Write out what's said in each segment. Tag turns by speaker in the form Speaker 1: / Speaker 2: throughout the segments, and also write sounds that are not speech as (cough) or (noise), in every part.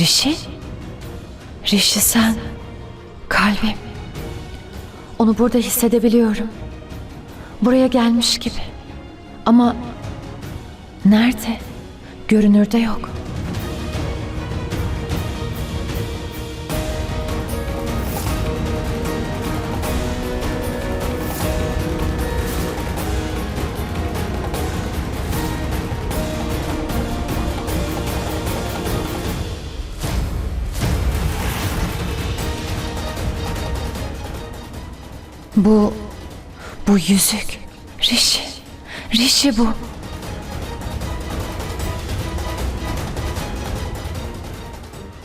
Speaker 1: Rişi? Rişi sen. Kalbim. Onu burada hissedebiliyorum. Buraya gelmiş gibi. Ama nerede? Görünürde yok. Bu yüzük. Rişi. Rişi bu.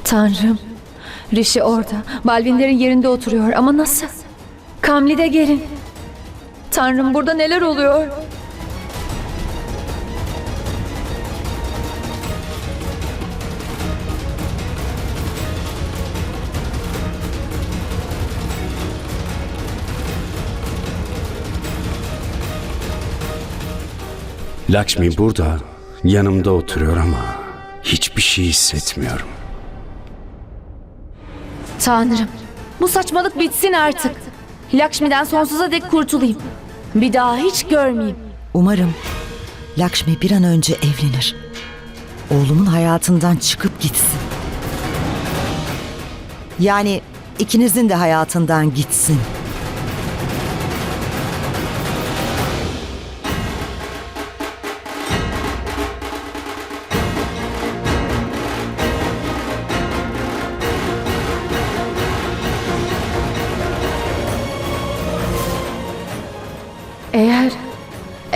Speaker 1: Tanrım. Rişi orada. Balvinlerin yerinde oturuyor ama nasıl? Kamli de gelin. Tanrım burada neler oluyor?
Speaker 2: Lakshmi burada yanımda oturuyor ama hiçbir şey hissetmiyorum.
Speaker 3: Tanrım, bu saçmalık bitsin artık. Lakşmi'den sonsuza dek kurtulayım. Bir daha hiç görmeyeyim.
Speaker 4: Umarım Lakshmi bir an önce evlenir. Oğlumun hayatından çıkıp gitsin. Yani ikinizin de hayatından gitsin.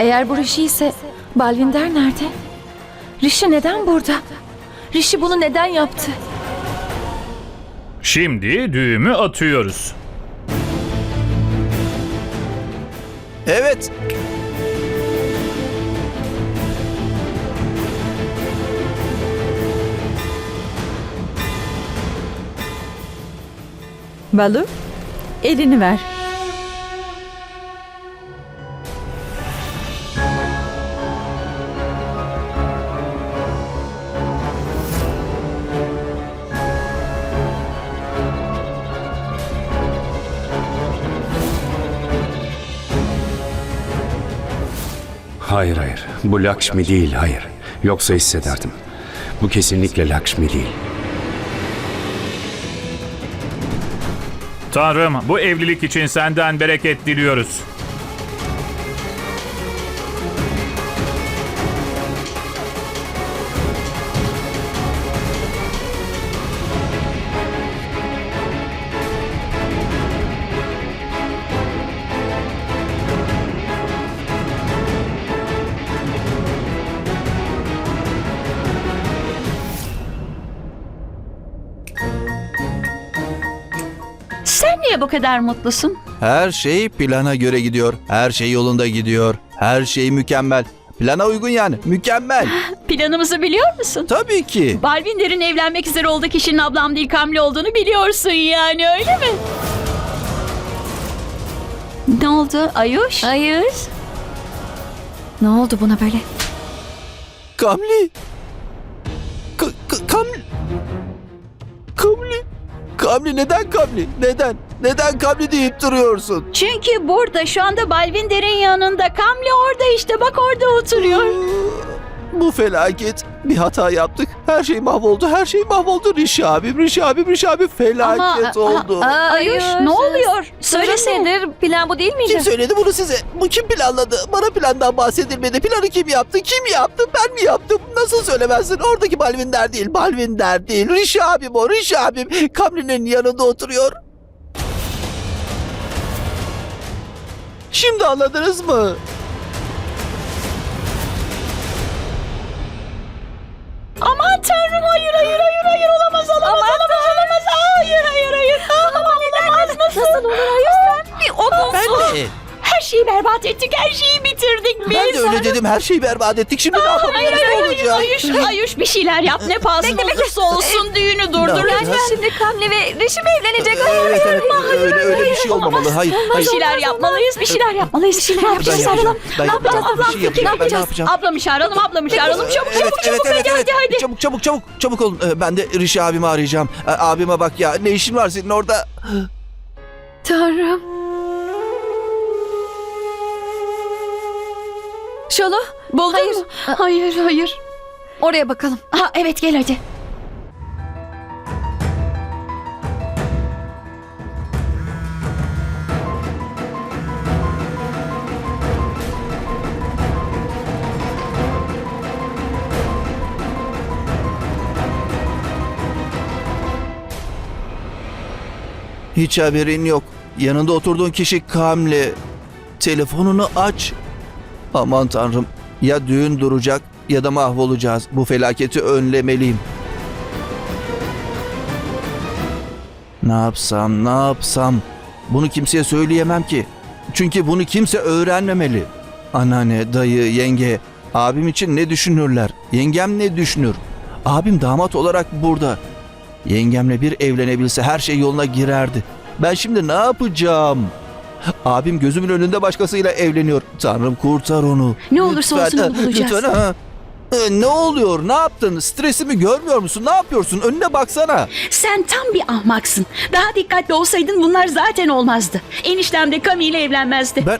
Speaker 1: Eğer bu Rişi ise Balvinder nerede? Rişi neden burada? Rişi bunu neden yaptı?
Speaker 5: Şimdi düğümü atıyoruz.
Speaker 6: Evet.
Speaker 7: Balu, elini ver.
Speaker 2: Bu Lakshmi değil hayır. Yoksa hissederdim. Bu kesinlikle Lakshmi değil.
Speaker 5: Tanrım bu evlilik için senden bereket diliyoruz.
Speaker 8: Niye bu kadar mutlusun?
Speaker 6: Her şey plana göre gidiyor. Her şey yolunda gidiyor. Her şey mükemmel. Plana uygun yani. Mükemmel. (gasps)
Speaker 8: Planımızı biliyor musun?
Speaker 6: Tabii ki.
Speaker 8: Balvinder'in evlenmek üzere olduğu kişinin ablam değil Kamli olduğunu biliyorsun yani öyle mi? Ne oldu Ayuş?
Speaker 3: Hayır.
Speaker 1: Ne oldu buna böyle?
Speaker 6: Kamli. Kamli. Kamli. Kamli neden Kamli? Neden? Neden Kamli deyip duruyorsun?
Speaker 8: Çünkü burada şu anda Balvinder'in yanında. Kamli orada işte bak orada oturuyor.
Speaker 6: Bu felaket. Bir hata yaptık. Her şey mahvoldu. Her şey mahvoldu. Rişi abim, Rişi abim, Rişi abim felaket oldu.
Speaker 8: Ayuş ne oluyor? Söylesene.
Speaker 3: nedir? Plan bu değil miydi?
Speaker 6: Kim söyledi bunu size? Bu kim planladı? Bana plandan bahsedilmedi. Planı kim yaptı? Kim yaptı? Ben mi yaptım? Nasıl söylemezsin? Oradaki Balvinder değil. Balvinder değil. Rişi abim o. Rişi abim. Kamri'nin yanında oturuyor. Şimdi anladınız mı?
Speaker 8: Aman tanrım hayır hayır hayır hayır olamaz olamaz olamaz olamaz. Hayır hayır hayır. Aman olamaz nasıl?
Speaker 3: Nasıl olur hayır sen? Bir odunsun.
Speaker 6: Ben de.
Speaker 8: Her şeyi berbat ettik. Her şeyi bitirdik biz.
Speaker 6: Ben de öyle dedim. Her şeyi berbat ettik. Şimdi ne yapabiliriz? Ne olacak?
Speaker 8: Ayuş, Ayuş bir şeyler yap. Ne pahasına olursa olsun düğünü durdur.
Speaker 6: Ne
Speaker 8: Lütfen.
Speaker 6: yapacağız?
Speaker 3: Şimdi Kamli ve Reşim evlenecek.
Speaker 6: Evet evet. Öyle, öyle bir şey olmamalı. Hayır.
Speaker 8: Bir
Speaker 6: hayır.
Speaker 8: şeyler yapmalıyız. Bir şeyler yapmalıyız. Bir şeyler
Speaker 6: Ben
Speaker 8: yapacağız.
Speaker 6: yapacağım. Ben
Speaker 8: Ne yapacağız?
Speaker 6: bir şey yapacağım. Ben ne yapacağım?
Speaker 8: Ablamı çağıralım, ablamı çağıralım. Çabuk çabuk çabuk. hadi hadi hadi.
Speaker 6: Çabuk çabuk çabuk çabuk olun. Ee, Ben de Rişi abimi arayacağım. Ee, Abime bak ya ne işin var senin orada?
Speaker 1: Tanrım. Şalo,
Speaker 8: Buldun
Speaker 1: Hayır.
Speaker 8: mu? Hayır, hayır.
Speaker 1: oraya bakalım.
Speaker 8: Ha evet gel hadi.
Speaker 6: Hiç haberin yok. Yanında oturduğun kişi Kamli. Telefonunu aç. Aman tanrım. Ya düğün duracak ya da mahvolacağız. Bu felaketi önlemeliyim. Ne yapsam, ne yapsam? Bunu kimseye söyleyemem ki. Çünkü bunu kimse öğrenmemeli. Anneanne, dayı, yenge, abim için ne düşünürler? Yengem ne düşünür? Abim damat olarak burada. Yengemle bir evlenebilse her şey yoluna girerdi. Ben şimdi ne yapacağım? Abim gözümün önünde başkasıyla evleniyor. Tanrım kurtar onu.
Speaker 8: Ne olursa olsun onu bulacağız.
Speaker 6: Lütfen ha. E, Ne oluyor? Ne yaptın? Stresimi görmüyor musun? Ne yapıyorsun? Önüne baksana.
Speaker 8: Sen tam bir ahmaksın. Daha dikkatli olsaydın bunlar zaten olmazdı. Eniştem de Kami ile evlenmezdi.
Speaker 6: Ben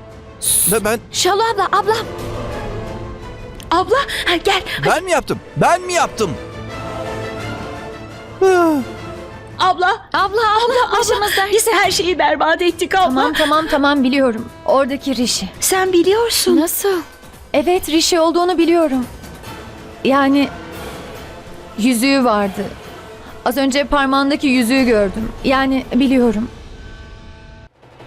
Speaker 6: ben ben,
Speaker 3: Şalo abla, abla.
Speaker 8: Abla ha, gel.
Speaker 6: ben mi yaptım? Ben mi yaptım?
Speaker 8: Abla.
Speaker 3: Abla, abla, başımızda.
Speaker 8: Biz her şeyi berbat ettik abla.
Speaker 1: Tamam tamam tamam biliyorum. Oradaki Rishi.
Speaker 8: Sen biliyorsun.
Speaker 1: Nasıl? Evet Rishi olduğunu biliyorum. Yani yüzüğü vardı. Az önce parmağındaki yüzüğü gördüm. Yani biliyorum.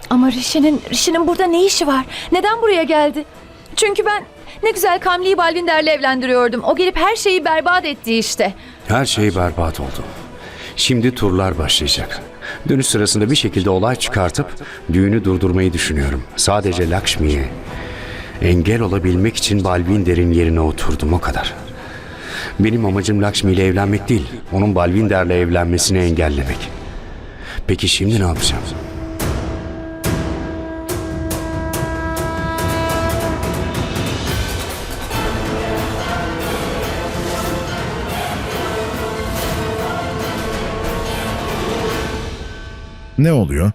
Speaker 1: Ama Rishi'nin Rishi'nin burada ne işi var? Neden buraya geldi? Çünkü ben ne güzel Kamli'yi Balvinder'le evlendiriyordum. O gelip her şeyi berbat etti işte.
Speaker 2: Her şey berbat oldu. Şimdi turlar başlayacak. Dönüş sırasında bir şekilde olay çıkartıp düğünü durdurmayı düşünüyorum. Sadece Lakshmi'ye engel olabilmek için Balvinder'in yerine oturdum o kadar. Benim amacım Lakshmi ile evlenmek değil, onun Balvinder'le evlenmesini engellemek. Peki şimdi ne yapacağım?
Speaker 9: Ne oluyor?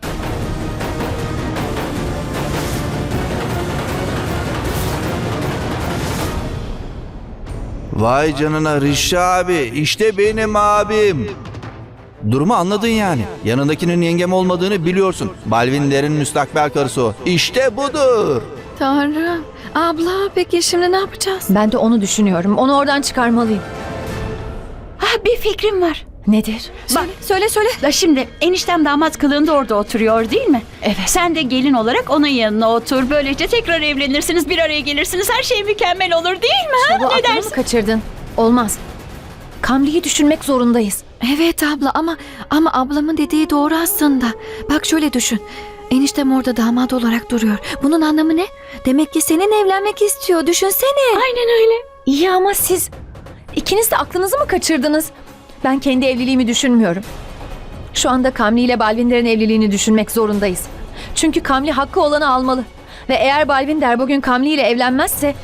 Speaker 6: Vay canına Rişi abi. işte benim abim. Durumu anladın yani. Yanındakinin yengem olmadığını biliyorsun. Balvinlerin müstakbel karısı o. İşte budur.
Speaker 3: Tanrım. Abla, peki şimdi ne yapacağız?
Speaker 1: Ben de onu düşünüyorum. Onu oradan çıkarmalıyım.
Speaker 8: Ha, bir fikrim var.
Speaker 1: Nedir?
Speaker 8: Bak söyle söyle. Da şimdi eniştem damat kılığında orada oturuyor değil mi?
Speaker 1: Evet.
Speaker 8: Sen de gelin olarak onun yanına otur. Böylece tekrar evlenirsiniz, bir araya gelirsiniz. Her şey mükemmel olur değil mi? Ha? Ne
Speaker 1: aklını mı
Speaker 8: dersin?
Speaker 1: kaçırdın? Olmaz. Kamli'yi düşünmek zorundayız.
Speaker 3: Evet abla ama ama ablamın dediği doğru aslında. Bak şöyle düşün. Eniştem orada damat olarak duruyor. Bunun anlamı ne? Demek ki senin evlenmek istiyor. Düşünsene.
Speaker 8: Aynen öyle.
Speaker 1: İyi ama siz ikiniz de aklınızı mı kaçırdınız? Ben kendi evliliğimi düşünmüyorum. Şu anda Kamli ile Balvinder'in evliliğini düşünmek zorundayız. Çünkü Kamli hakkı olanı almalı. Ve eğer Balvinder bugün Kamli ile evlenmezse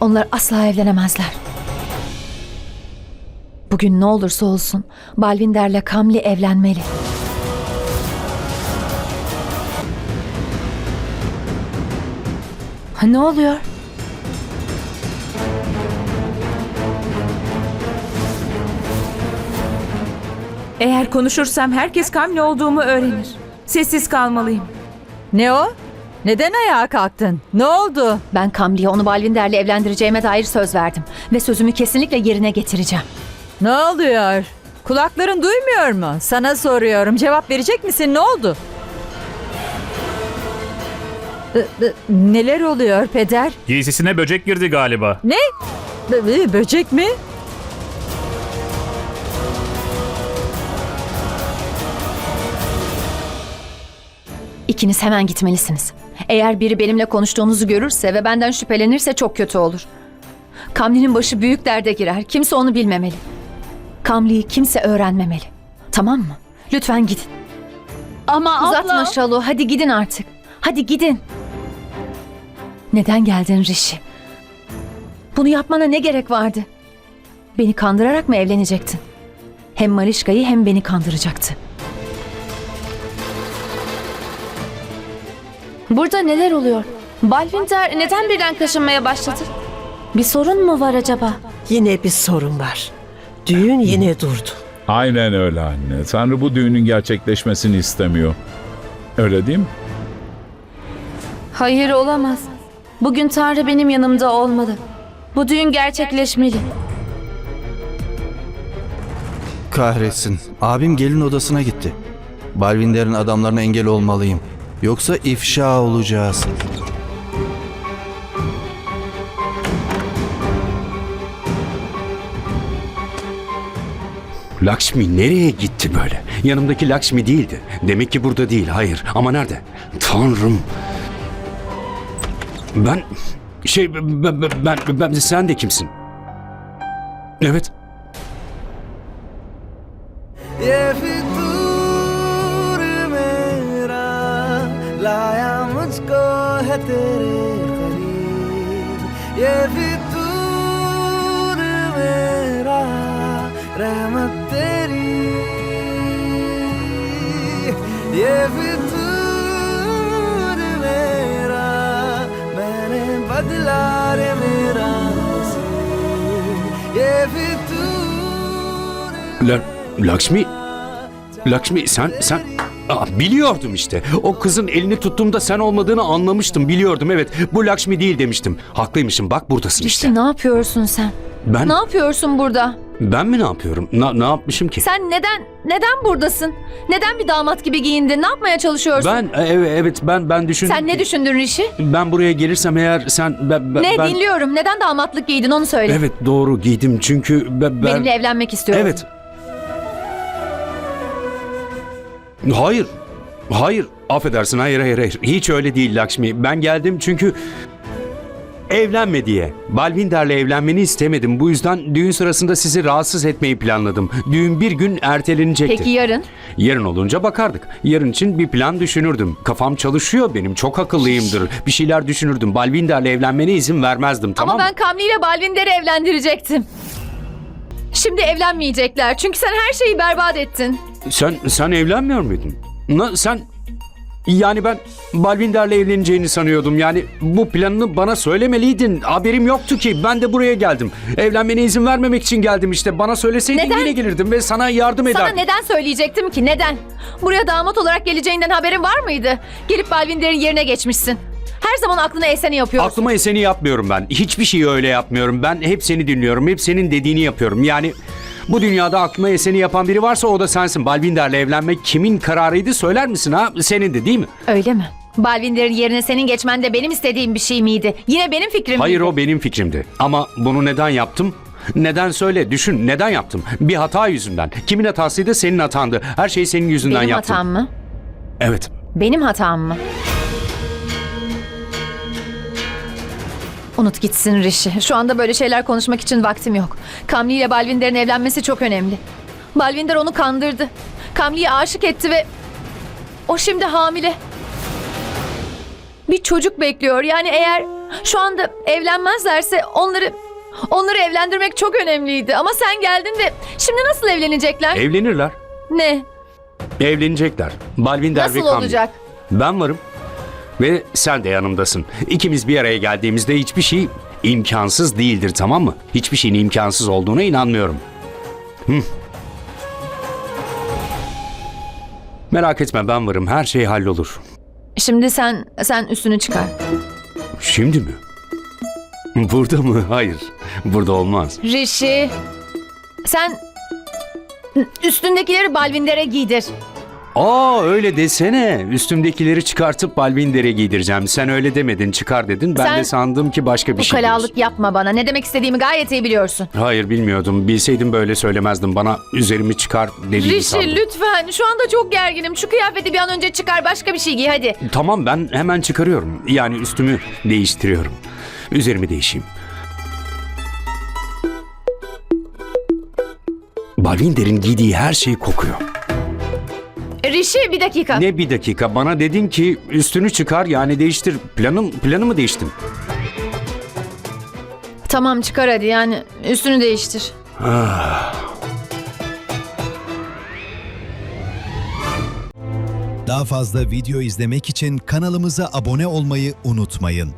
Speaker 1: onlar asla evlenemezler. Bugün ne olursa olsun Balvinder'le Kamli evlenmeli. Ne oluyor?
Speaker 7: Eğer konuşursam herkes Kamli olduğumu öğrenir. Sessiz kalmalıyım.
Speaker 10: Ne o? Neden ayağa kalktın? Ne oldu?
Speaker 1: Ben Kamli'ye onu Balvinder'le evlendireceğime dair söz verdim. Ve sözümü kesinlikle yerine getireceğim.
Speaker 10: Ne oluyor? Kulakların duymuyor mu? Sana soruyorum. Cevap verecek misin? Ne oldu? Neler oluyor peder?
Speaker 5: Giysisine böcek girdi galiba.
Speaker 10: Ne? Böcek mi?
Speaker 1: İkiniz hemen gitmelisiniz. Eğer biri benimle konuştuğunuzu görürse ve benden şüphelenirse çok kötü olur. Kamli'nin başı büyük derde girer. Kimse onu bilmemeli. Kamli'yi kimse öğrenmemeli. Tamam mı? Lütfen gidin.
Speaker 8: Ama
Speaker 1: Uzatma
Speaker 8: abla...
Speaker 1: Şalu. Hadi gidin artık. Hadi gidin. Neden geldin Rişi? Bunu yapmana ne gerek vardı? Beni kandırarak mı evlenecektin? Hem Malişka'yı hem beni kandıracaktı. Burada neler oluyor? Balvinter neden birden kaşınmaya başladı? Bir sorun mu var acaba?
Speaker 9: Yine bir sorun var. Düğün yine durdu.
Speaker 11: Aynen öyle anne. Tanrı bu düğünün gerçekleşmesini istemiyor. Öyle değil mi?
Speaker 1: Hayır olamaz. Bugün Tanrı benim yanımda olmalı. Bu düğün gerçekleşmeli.
Speaker 6: Kahretsin. Abim gelin odasına gitti. Balvinder'in adamlarına engel olmalıyım. Yoksa ifşa olacağız.
Speaker 2: Lakshmi nereye gitti böyle? Yanımdaki Lakshmi değildi. Demek ki burada değil. Hayır. Ama nerede? Tanrım. Ben şey ben, ben, ben, ben- sen de kimsin? Evet. मुझको है तेरे करीब। ये
Speaker 12: भी दूर मेरा रहमत तेरी। ये भी दूर मेरा, मैंने बदला रे मेरा ये भी दूर
Speaker 2: लक्ष्मी लक्ष्मी, सन सन Aa, biliyordum işte. O kızın elini tuttuğumda sen olmadığını anlamıştım. Biliyordum evet. Bu Lakshmi değil demiştim. Haklıymışım. Bak buradasın işte.
Speaker 1: Rişi ne yapıyorsun sen?
Speaker 2: Ben
Speaker 1: Ne yapıyorsun burada?
Speaker 2: ben mi ne yapıyorum? Na- ne yapmışım ki?
Speaker 1: Sen neden neden buradasın? Neden bir damat gibi giyindin? Ne yapmaya çalışıyorsun?
Speaker 2: Ben evet evet ben ben düşündüm.
Speaker 1: Sen ne
Speaker 2: ki-
Speaker 1: düşündün Rişi?
Speaker 2: Ben buraya gelirsem eğer sen ben, ben-
Speaker 1: Ne
Speaker 2: ben-
Speaker 1: dinliyorum? Neden damatlık giydin onu söyle.
Speaker 2: Evet doğru giydim çünkü ben, ben-
Speaker 1: Benimle evlenmek istiyorum.
Speaker 2: Evet. Hayır. Hayır. Affedersin. Hayır hayır hayır. Hiç öyle değil Lakshmi. Ben geldim çünkü evlenme diye. Balvinder'le evlenmeni istemedim. Bu yüzden düğün sırasında sizi rahatsız etmeyi planladım. Düğün bir gün ertelenecekti.
Speaker 1: Peki yarın?
Speaker 2: Yarın olunca bakardık. Yarın için bir plan düşünürdüm. Kafam çalışıyor benim. Çok akıllıyımdır. Bir şeyler düşünürdüm. Balvinder'le evlenmene izin vermezdim tamam
Speaker 1: Ama
Speaker 2: mı?
Speaker 1: ben Kamli ile Balvinder'i evlendirecektim. Şimdi evlenmeyecekler. Çünkü sen her şeyi berbat ettin.
Speaker 2: Sen sen evlenmiyor muydun? Na, sen yani ben Balvinder'le evleneceğini sanıyordum. Yani bu planını bana söylemeliydin. Haberim yoktu ki. Ben de buraya geldim. Evlenmene izin vermemek için geldim işte. Bana söyleseydin
Speaker 1: Neden?
Speaker 2: yine gelirdim ve sana yardım
Speaker 1: Sana
Speaker 2: ederdim.
Speaker 1: neden söyleyecektim ki? Neden? Buraya damat olarak geleceğinden haberin var mıydı? Gelip Balvinder'in yerine geçmişsin. Her zaman aklına eseni yapıyorsun.
Speaker 2: Aklıma eseni yapmıyorum ben. Hiçbir şeyi öyle yapmıyorum. Ben hep seni dinliyorum. Hep senin dediğini yapıyorum. Yani bu dünyada aklıma eseni yapan biri varsa o da sensin. Balvinder'le evlenmek kimin kararıydı söyler misin ha? Senin de değil mi?
Speaker 1: Öyle mi? Balvinder'in yerine senin geçmen de benim istediğim bir şey miydi? Yine benim fikrim
Speaker 2: Hayır
Speaker 1: miydi?
Speaker 2: o benim fikrimdi. Ama bunu neden yaptım? Neden söyle, düşün. Neden yaptım? Bir hata yüzünden. Kimin hatasıydı? Senin hatandı. Her şeyi senin yüzünden
Speaker 1: Benim
Speaker 2: yaptım.
Speaker 1: hatam mı?
Speaker 2: Evet.
Speaker 1: Benim hatam mı? Unut gitsin Rişi. Şu anda böyle şeyler konuşmak için vaktim yok. Kamli ile Balvinder'in evlenmesi çok önemli. Balvinder onu kandırdı. Kamli'ye aşık etti ve... O şimdi hamile. Bir çocuk bekliyor. Yani eğer şu anda evlenmezlerse onları... Onları evlendirmek çok önemliydi. Ama sen geldin ve şimdi nasıl evlenecekler?
Speaker 2: Evlenirler.
Speaker 1: ne?
Speaker 2: Evlenecekler. Balvinder
Speaker 1: Nasıl
Speaker 2: ve Kamil.
Speaker 1: olacak?
Speaker 2: Ben varım. Ve sen de yanımdasın. İkimiz bir araya geldiğimizde hiçbir şey imkansız değildir tamam mı? Hiçbir şeyin imkansız olduğuna inanmıyorum. Hı. Merak etme ben varım. Her şey hallolur.
Speaker 1: Şimdi sen sen üstünü çıkar.
Speaker 2: Şimdi mi? Burada mı? Hayır. Burada olmaz.
Speaker 1: Rişi sen üstündekileri Balvinder'e giydir.
Speaker 2: Aa öyle desene. Üstümdekileri çıkartıp Balvinder'e giydireceğim. Sen öyle demedin çıkar dedin. Ben
Speaker 1: Sen-
Speaker 2: de sandım ki başka bir şey diyorsun.
Speaker 1: Ukalalık yapma bana. Ne demek istediğimi gayet iyi biliyorsun.
Speaker 2: Hayır bilmiyordum. Bilseydim böyle söylemezdim. Bana üzerimi çıkar dediğini sandım.
Speaker 1: Rishi lütfen. Şu anda çok gerginim. Şu kıyafeti bir an önce çıkar. Başka bir şey giy hadi.
Speaker 2: Tamam ben hemen çıkarıyorum. Yani üstümü değiştiriyorum. Üzerimi değişeyim. Balvinder'in giydiği her şey kokuyor.
Speaker 1: Rishi bir dakika.
Speaker 2: Ne bir dakika bana dedin ki üstünü çıkar yani değiştir. Planım planımı değiştim.
Speaker 1: Tamam çıkar hadi yani. Üstünü değiştir.
Speaker 13: Daha fazla video izlemek için kanalımıza abone olmayı unutmayın.